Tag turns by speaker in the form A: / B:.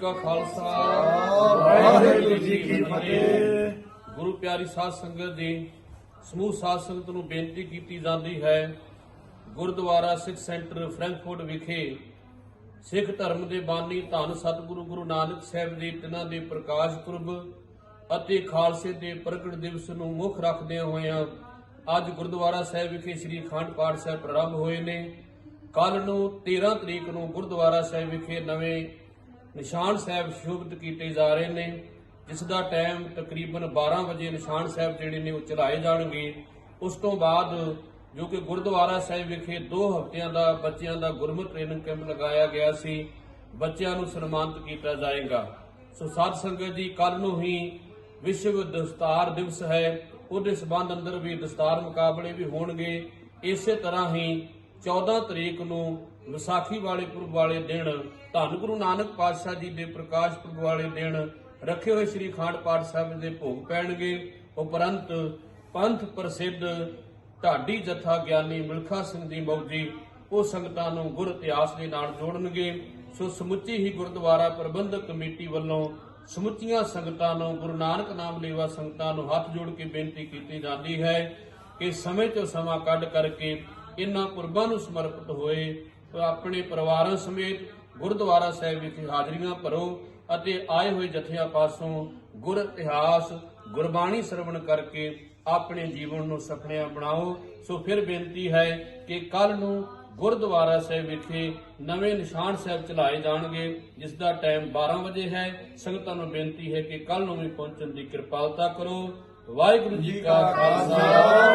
A: ਕਾ ਖਾਲਸਾ।
B: ਵਾਹਿਗੁਰੂ ਜੀ ਕੀ ਫਤਿਹ।
A: ਗੁਰੂ ਪਿਆਰੀ ਸਾਧ ਸੰਗਤ ਜੀ ਸਮੂਹ ਸਾਧ ਸੰਗਤ ਨੂੰ ਬੇਨਤੀ ਕੀਤੀ ਜਾਂਦੀ ਹੈ ਗੁਰਦੁਆਰਾ ਸਿੱਖ ਸੈਂਟਰ ਫਰੈਂਕਫਰਟ ਵਿਖੇ ਸਿੱਖ ਧਰਮ ਦੇ ਬਾਨੀ ਧੰਨ ਸਤਿਗੁਰੂ ਗੁਰੂ ਨਾਨਕ ਸਾਹਿਬ ਦੇ ਤਿਨਾਂ ਦੇ ਪ੍ਰਕਾਸ਼ ਪੁਰਬ ਅਤੇ ਖਾਲਸੇ ਦੇ ਪ੍ਰਗਟ ਦਿਵਸ ਨੂੰ ਮੁੱਖ ਰੱਖਦਿਆਂ ਹੋਇਆਂ ਅੱਜ ਗੁਰਦੁਆਰਾ ਸਾਹਿਬ ਵਿਖੇ ਸ੍ਰੀ ਅਖੰਡ ਪਾਠ ਸਾਹਿਬ ਪ੍ਰਾਰੰਭ ਹੋਏ ਨੇ। ਕੱਲ ਨੂੰ 13 ਤਰੀਕ ਨੂੰ ਗੁਰਦੁਆਰਾ ਸਾਹਿਬ ਵਿਖੇ ਨਵੇਂ ਨਿਸ਼ਾਨ ਸਾਹਿਬ ਸ਼ੋਭਿਤ ਕੀਤੇ ਜਾ ਰਹੇ ਨੇ, ਜਿਸ ਦਾ ਟਾਈਮ ਤਕਰੀਬਨ 12 ਵਜੇ ਨਿਸ਼ਾਨ ਸਾਹਿਬ ਜਿਹੜੇ ਨੇ ਉਹ ਚਲਾਏ ਜਾਣਗੇ। ਉਸ ਤੋਂ ਬਾਅਦ ਜੋ ਕਿ ਗੁਰਦੁਆਰਾ ਸਾਹਿਬ ਵਿਖੇ 2 ਹਫ਼ਤਿਆਂ ਦਾ ਬੱਚਿਆਂ ਦਾ ਗੁਰਮਤਿ ਟ੍ਰੇਨਿੰਗ ਕੈਂਪ ਲਗਾਇਆ ਗਿਆ ਸੀ, ਬੱਚਿਆਂ ਨੂੰ ਸਨਮਾਨਿਤ ਕੀਤਾ ਜਾਏਗਾ। ਸੋ ਸਾਧ ਸੰਗਤ ਜੀ ਕੱਲ ਨੂੰ ਹੀ ਵਿਸ਼ਵ ਦਸਤਾਰ ਦਿਵਸ ਹੈ। ਉਹਦੇ ਸਬੰਧ ਅੰਦਰ ਵੀ ਦਸਤਾਰ ਮੁਕਾਬਲੇ ਵੀ ਹੋਣਗੇ। ਇਸੇ ਤਰ੍ਹਾਂ ਹੀ 14 ਤਰੀਕ ਨੂੰ ਵਿਸਾਖੀ ਵਾਲੇ ਪੁਰਬ ਵਾਲੇ ਦਿਨ ਧੰਨ ਗੁਰੂ ਨਾਨਕ ਪਾਤਸ਼ਾਹ ਜੀ ਦੇ ਪ੍ਰਕਾਸ਼ ਪੁਰਬ ਵਾਲੇ ਦਿਨ ਰੱਖੇ ਹੋਏ ਸ੍ਰੀ ਅਖੰਡ ਪਾਠ ਸਾਹਿਬ ਦੇ ਭੋਗ ਪੈਣਗੇ। ਉਪਰੰਤ ਪੰਥ ਪ੍ਰਸਿੱਧ ਢਾਡੀ ਜਥਾ ਗਿਆਨੀ ਮਿਲਖਾ ਸਿੰਘ ਦੀ ਮੌਜੀ ਉਹ ਸੰਗਤਾਂ ਨੂੰ ਗੁਰ ਇਤਿਹਾਸ ਦੇ ਨਾਲ ਜੋੜਨਗੇ। ਸੋ ਸਮੁੱਚੀ ਹੀ ਗੁਰਦੁਆਰਾ ਪ੍ਰਬੰਧਕ ਕਮੇਟੀ ਵੱਲੋਂ ਸਮੁੱਚੀਆਂ ਸੰਗਤਾਂ ਨੂੰ, ਗੁਰੂ ਨਾਨਕ ਨਾਮ ਲੇਵਾ ਸੰਗਤਾਂ ਨੂੰ ਹੱਥ ਜੋੜ ਕੇ ਬੇਨਤੀ ਕੀਤੀ ਜਾਂਦੀ ਹੈ ਕਿ ਸਮੇਂ ਤੋਂ ਸਮਾਂ ਕੱਢ ਕਰਕੇ ਇਹਨਾਂ ਪੁਰਬਾਂ ਨੂੰ ਸਮਰਪਿਤ ਹੋਏ ਆਪਣੇ ਪਰਿਵਾਰਾਂ ਸਮੇਤ ਗੁਰਦੁਆਰਾ ਸਾਹਿਬ ਵਿਖੇ ਹਾਜ਼ਰੀਆਂ ਭਰੋ ਅਤੇ ਆਏ ਹੋਏ ਜਥਿਆਂ ਪਾਸੋਂ ਗੁਰ ਇਤਿਹਾਸ, ਗੁਰਬਾਣੀ ਸਰਵਣ ਕਰਕੇ ਆਪਣੇ ਜੀਵਨ ਨੂੰ ਸਫਲਿਆ ਬਣਾਓ। ਸੋ ਫਿਰ ਬੇਨਤੀ ਹੈ ਕਿ ਕੱਲ ਨੂੰ ਗੁਰਦੁਆਰਾ ਸਾਹਿਬ ਵਿਖੇ ਨਵੇਂ ਨਿਸ਼ਾਨ ਸਾਹਿਬ ਚਲਾਏ ਜਾਣਗੇ, ਜਿਸ ਦਾ ਟਾਈਮ 12 ਵਜੇ ਹੈ। ਸੰਗਤਾਂ ਨੂੰ ਬੇਨਤੀ ਹੈ ਕਿ ਕੱਲ ਨੂੰ ਵੀ ਪਹੁੰਚਣ ਦੀ ਕਿਰਪਾਲਤਾ ਕਰੋ। ਵਾਹਿਗੁਰੂ ਜੀ ਕਾ ਖਾਲਸਾ।